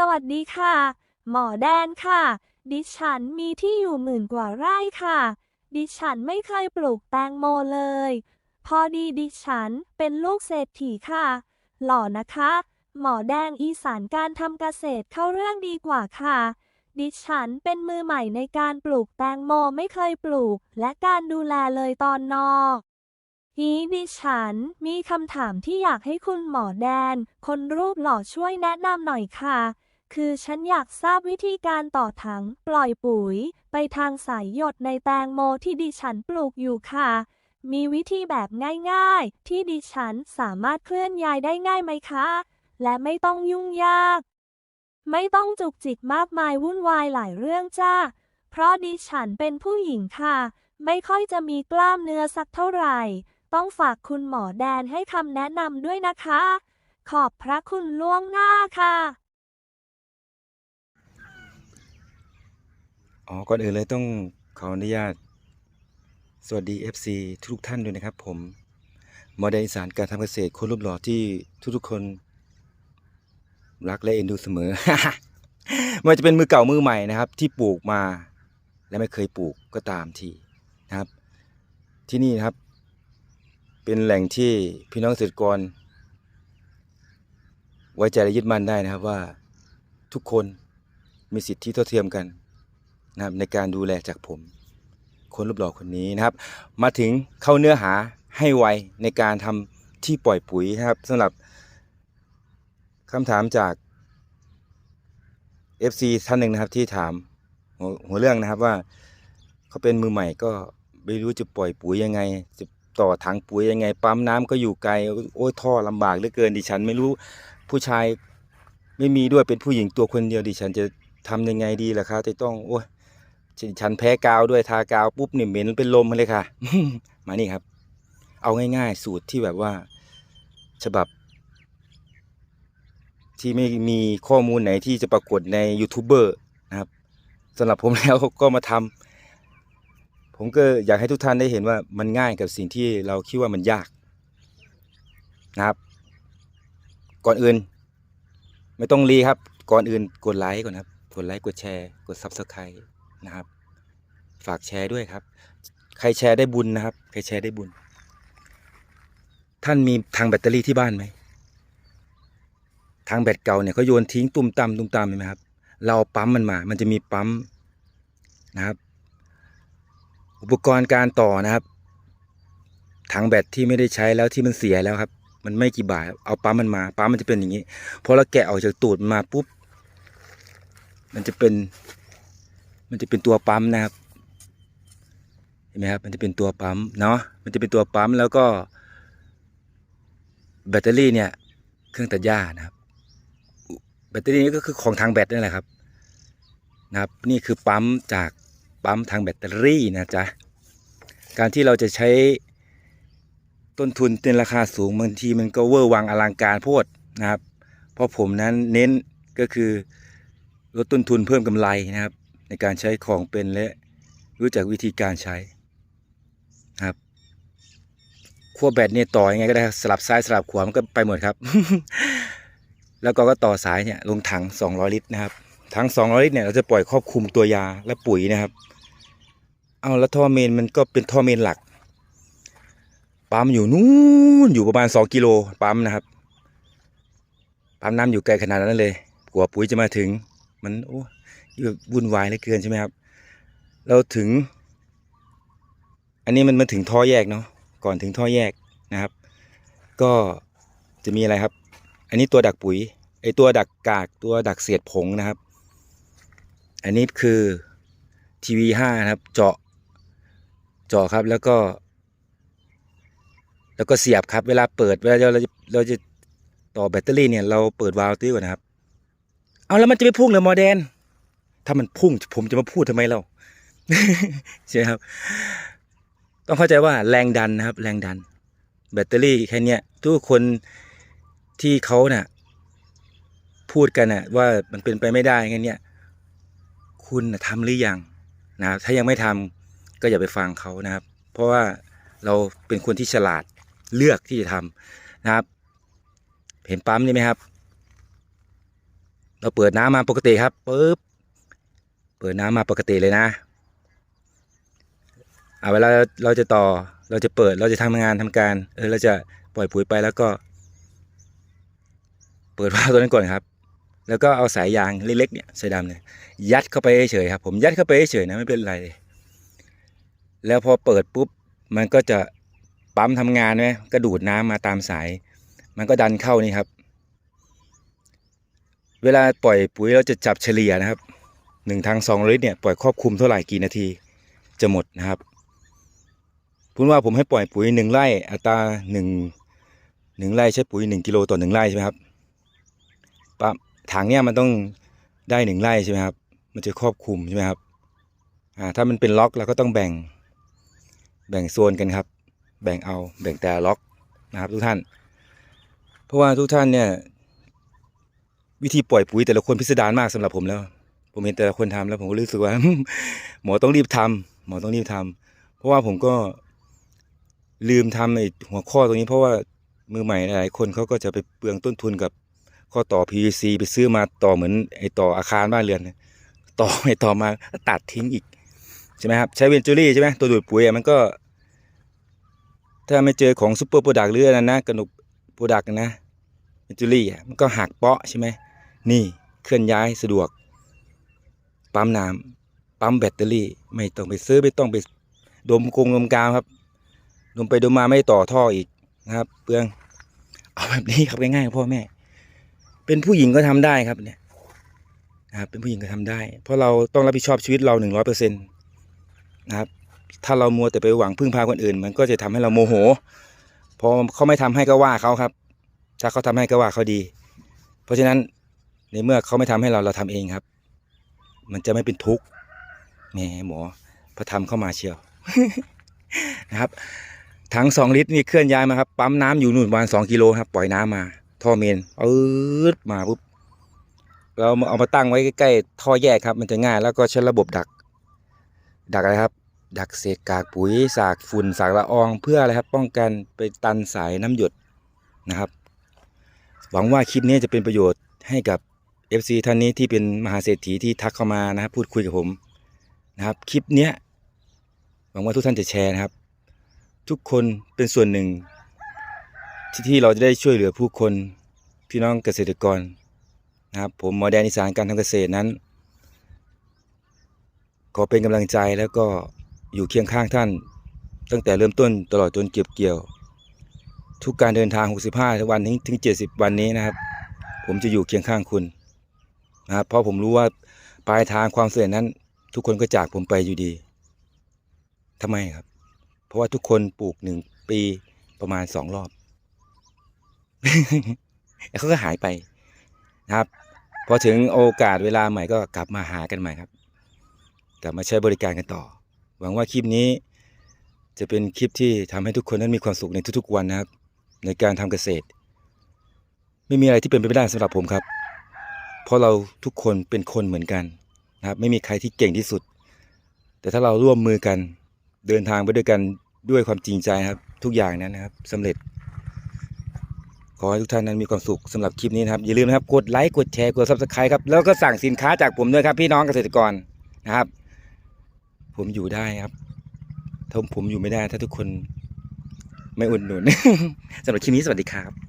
สวัสดีค่ะ หมอแดนค่ะ ดิฉันมีที่อยู่หมื่นกว่าไร่ค่ะ ดิฉันไม่เคยปลูกแตงโมเลย พอดีดิฉันเป็นลูกเศรษฐีค่ะ หล่อนะคะ หมอแดงอีสานการทำเกษตรเข้าเรื่องดีกว่าค่ะ ดิฉันเป็นมือใหม่ในการปลูกแตงโมไม่เคยปลูก และการดูแลเลยตอนนอกทีนี้ดิฉันมีคำถามที่อยากให้คุณหมอแดน คนรูปหล่อช่วยแนะนำหน่อยค่ะ คือฉันอยากทราบวิธีการต่อถังปล่อยปุ๋ย ไปทางสายหยดในแตงโมที่ดิฉันปลูกอยู่ค่ะ มีวิธีแบบง่ายๆ ที่ดิฉันสามารถเคลื่อนย้ายได้ง่ายไหมคะ และไม่ต้องยุ่งยาก ไม่ต้องจุกจิกมากมายวุ่นวายหลายเรื่องจ้า เพราะดิฉันเป็นผู้หญิงค่ะ ไม่ค่อยจะมีกล้ามเนื้อสักเท่าไหร่ ต้องฝากคุณหมอแดนให้คำแนะนำด้วยนะคะ ขอบพระคุณล่วงหน้าค่ะ อ๋อ ก่อนอื่นเลยต้องขออนุญาต สวัสดี FC ทุกท่านด้วยนะครับผมมอดนอีสานการทำเกษตรคนรูปหล่อที่ทุกๆคน รักและเอ็นดูเสมอ ไม่ว่าจะเป็นมือเก่ามือใหม่นะครับ ที่ปลูกมา และไม่เคยปลูกก็ตามทีนะครับ ที่นี่นะครับ เป็นแหล่งที่พี่น้องเกษตรกร ไว้ใจและยึดมั่นได้นะครับว่าทุกคนมีสิทธิเท่าเทียมกัน นะครับในการดูแลจากผม คนรูปหล่อคนนี้นะครับ มาถึงเข้าเนื้อหาให้ไวในการทำที่ปล่อยปุ๋ยครับสำหรับคำถามจาก FC ท่านหนึ่งนะครับที่ถามหหัวเรื่องนะครับว่าเขาเป็นมือใหม่ก็ไม่รู้จะปล่อยปุ๋ยยังไงจะต่อถังปุ๋ยยังไง ปั๊มน้ำก็อยู่ไกลโอ้ยท่อลำบากเหลือเกินดิฉัน ไม่รู้ผู้ชายไม่มีด้วยเป็นผู้หญิงตัวคนเดียวดิฉันจะทำยังไงดีล่ะครับจะต้องโอ้ย ฉันแพ้กาวด้วยทากาวปุ๊บนี่เหม็นเป็นลมมาเลยค่ะ มานี่ครับ เอาง่ายๆ สูตรที่แบบว่า ฉบับ ที่ไม่มีข้อมูลไหนที่จะปรากฏในยูทูบเบอร์นะครับสำหรับผมแล้วก็มาทำผมก็อยากให้ทุกท่านได้เห็นว่ามันง่ายกับสิ่งที่เราคิดว่ามันยากนะครับ ก่อนอื่น ไม่ต้องรีครับ ก่อนอื่นกดไลค์ก่อนครับ กดไลค์กดแชร์ กด Subscribe นะครับ ฝากแชร์ด้วยครับ ใครแชร์ได้บุญนะครับ ใครแชร์ได้บุญ ท่านมีทางแบตเตอรี่ที่บ้านไหม ทางแบตเก่าเนี่ยเขาโยนทิ้งตุ่มตามตุ่มตามเห็นไหมครับ เราปั๊มมันมา มันจะมีปั๊มนะครับ อุปกรณ์การต่อนะครับถังแบตที่ไม่ได้ใช้แล้วที่มันเสียแล้วครับ มันไม่กี่บาท เอาปั๊มมันมา ปั๊มมันจะเป็นอย่างนี้ พอเราแกะออกจากตูดมาปุ๊บ มันจะเป็น มันจะเป็นตัวปั๊มนะครับ เห็นไหมครับ มันจะเป็นตัวปั๊มเนาะ มันจะเป็นตัวปั๊มแล้วก็ แบตเตอรี่เนี่ย เครื่องตัดหญ้านะครับ แบตเตอรี่นี่ก็คือของทางแบตนั่นแหละครับ นะครับ นี่คือปั๊มจากปั๊มทางแบตเตอรี่นะจ๊ะ การที่เราจะใช้ต้นทุนเป็นราคาสูงบางทีมันก็เวอร์วังอลังการโพดนะครับ เพราะผมนั้นเน้นก็คือลดต้นทุนเพิ่มกำไรนะครับ ในการใช้ของเป็นและรู้จักวิธีการใช้ครับขั้วแบตเนี่ยต่อยังไงก็ได้สลับซ้ายสลับขวามันก็ไปหมดครับ แล้วก็ก็ต่อสายเนี่ยลงถัง 200 ลิตรนะครับถัง 200 ลิตรเนี่ยเราจะปล่อยครอบคลุมตัวยาและปุ๋ยนะครับ เอาแล้วท่อเมนมันก็เป็นท่อเมนหลักปั๊มอยู่นู้นอยู่ประมาณ 2 กิโลปั๊มนะครับปั๊มน้ำอยู่ไกลขนาดนั้นเลยกว่าปุ๋ยจะมาถึงมันโอ้ วุ่นวายเหลือเกินใช่ไหมครับ เราถึง อันนี้มันมาถึงท่อแยกเนาะก่อนถึงท่อแยกนะครับ ก็จะมีอะไรครับ อันนี้ตัวดักปุ๋ยไอตัวดักกากตัวดักเศษผงนะครับ อันนี้คือทีวีห้านะครับ เจาะเจาะครับแล้วก็ แล้วก็เสียบครับ เวลาเปิดเวลาเราจะเราจะต่อแบตเตอรี่เนี่ยเราเปิดวาล์วตื้อก่อนนะครับ เอาแล้วมันจะไม่พุ่งเลยโมเดน ถ้ามันพุ่งผมจะมาพูดทำไมเราใช่ไหมครับ ต้องเข้าใจว่าแรงดันนะครับ แรงดัน แบตเตอรี่แค่นี้ทุกคนที่เขาเนะ่ะพูดกันนะ่ะว่ามันเป็นไปไม่ได้งั้นเนี่ยคุณนะทำหรือยังนะครับถ้ายังไม่ทำก็อย่าไปฟังเขานะครับ เพราะว่าเราเป็นคนที่ฉลาดเลือกที่จะทำนะครับ เห็นปั๊มนี่ไหมครับ เราเปิดน้ำมาปกติครับปุ๊บ เปิดน้ำมาปกติเลยนะเอาเวลาเราจะต่อเราจะเปิดเราจะทำงานทำการ เออเราจะปล่อยปุ๋ยไปแล้วก็ เปิดวาล์วตัวนั้นก่อนครับ แล้วก็เอาสายยางเล็กๆเนี่ยสายดำเนี่ยยัดเข้าไปเฉยครับ ผมยัดเข้าไปเฉยนะไม่เป็นไรเลยแล้วพอเปิดปุ๊บมันก็จะปั๊มทำงานไหมก็ดูดน้ำมาตามสาย มันก็ดันเข้านี่ครับ เวลาปล่อยปุ๋ยเราจะจับเฉลี่ยนะครับ หนึ่งทางสองลิตรเนี่ยปล่อยครอบคลุมเท่าไหร่กี่นาทีจะหมดนะครับพูดว่าผมให้ปล่อยปุ๋ยหนึ่งไร่อัตราหนึ่งหนึ่งไร่ใช้ปุ๋ยหนึ่งกิโลต่อหนึ่งไร่ใช่ไหมครับปั๊บถังเนี่ยมันต้องได้หนึ่งไร่ใช่ไหมครับ มันจะครอบคลุมใช่ไหมครับอ่าถ้ามันเป็นล็อกเราก็ต้องแบ่งแบ่งโซนกันครับ แบ่งเอาแบ่งแต่ละล็อกนะครับทุกท่าน เพราะว่าทุกท่านเนี่ยวิธีปล่อยปุ๋ยแต่ละคนพิสดารมากสำหรับผมแล้ว ผมเห็นแต่ละคนทำแล้วผมก็รู้สึกว่า หมอต้องรีบทำหมอต้องรีบทำเพราะว่าผมก็ลืมทำไอ้หัวข้อตรงนี้เพราะว่ามือใหม่หลายคนเขาก็จะไปเปลืองต้นทุนกับข้อต่อ PVC ไปซื้อมาต่อเหมือนไอ้ต่ออาคารบ้านเรือนต่อไอ้ต่อมาตัดทิ้งอีกใช่ไหมครับใช้เวนจูรี่ใช่ไหมตัวดูดปุ๋ยมันก็ ถ้าไม่เจอของซูเปอร์โปรดักต์หรืออะไรนะกระหนุกโปรดักต์นะเวนจูรี่มันก็หักเปาะใช่ไหมนี่เคลื่อนย้ายสะดวก ปั๊มน้ำปั๊มแบตเตอรี่ ไม่ต้องไปซื้อไม่ต้องไปดมกงดมกาวครับ ดมไปดมมาไม่ต่อท่ออีกนะครับ เปลือง เอาแบบนี้ครับง่ายๆพ่อแม่ เป็นผู้หญิงก็ทำได้ครับเนี่ยนะครับเป็นผู้หญิงก็ทำได้ เพราะเราต้องรับผิดชอบชีวิตเราหนึ่งร้อยเปอร์เซ็นต์นะครับ ถ้าเรามัวแต่ไปหวังพึ่งพาคนอื่น มันก็จะทำให้เราโมโหพอเขาไม่ทำให้ก็ว่าเขาครับ ถ้าเขาทำให้ก็ว่าเขาดี เพราะฉะนั้นในเมื่อเขาไม่ทำให้เราเราทำเองครับ มันจะไม่เป็นทุกข์แหมหมอพระทำเข้ามาเชียวนะครับถังสองลิตรนี่เคลื่อนย้ายมาครับปั๊มน้ำอยู่นู่นประมาณสองกิโลครับปล่อยน้ำมา ท่อเมนปื๊ดมาปุ๊บเราเอามาตั้งไว้ใกล้ๆท่อแยกครับ มันจะง่าย แล้วก็ใช้ระบบดัก ดักอะไรครับ ดักเศษกากปุ๋ยสากฝุ่นสากละอองเพื่ออะไรครับ ป้องกันไปตันสายน้ำหยดนะครับ หวังว่าคลิปนี้จะเป็นประโยชน์ให้กับ FC ท่านนี้ที่เป็นมหาเศรษฐีที่ทักเข้ามานะครับพูดคุยกับผมนะครับ คลิปเนี้ยหวังว่าทุกท่านจะแชร์นะครับ ทุกคนเป็นส่วนหนึ่ง ที่ที่เราจะได้ช่วยเหลือผู้คนพี่น้องเกษตรกรนะครับ ผมหมอแดนอีสานการทำเกษตรนั้น ขอเป็นกำลังใจแล้วก็อยู่เคียงข้างท่าน ตั้งแต่เริ่มต้นตลอดจนเก็บเกี่ยว ทุกการเดินทาง 65 วันถึง70 วันนี้นะครับ ผมจะอยู่เคียงข้างคุณ นะครับเพราะผมรู้ว่าปลายทางความสำเร็จนั้น ทุกคนก็จากผมไปอยู่ดีทำไมครับ เพราะว่าทุกคนปลูกหนึ่งปีประมาณสองรอบแล้วเขาก็หายไปนะครับพอถึงโอกาสเวลาใหม่ก็กลับมาหากันใหม่ครับ กลับมาใช้บริการกันต่อ หวังว่าคลิปนี้ จะเป็นคลิปที่ทำให้ทุกคนนั้นมีความสุขในทุกๆวันนะครับ ในการทำเกษตร ไม่มีอะไรที่เป็นไปไม่ได้สำหรับผมครับ เพราะเราทุกคนเป็นคนเหมือนกันนะครับไม่มีใครที่เก่งที่สุด แต่ถ้าเราร่วมมือกันเดินทางไปด้วยกันด้วยความจริงใจครับ ทุกอย่างนั้นนะครับสำเร็จ ขอให้ทุกท่านนั้นมีความสุขสำหรับคลิปนี้นะครับ อย่าลืมนะครับกดไลค์กดแชร์กดซับสไครต์ครับแล้วก็สั่งสินค้าจากผมด้วยครับ พี่น้องเกษตรกรนะครับ ผมอยู่ได้ครับถ้าผมอยู่ไม่ได้ ถ้าทุกคนไม่อุดหนุนสำหรับคลิปนี้สวัสดีครับ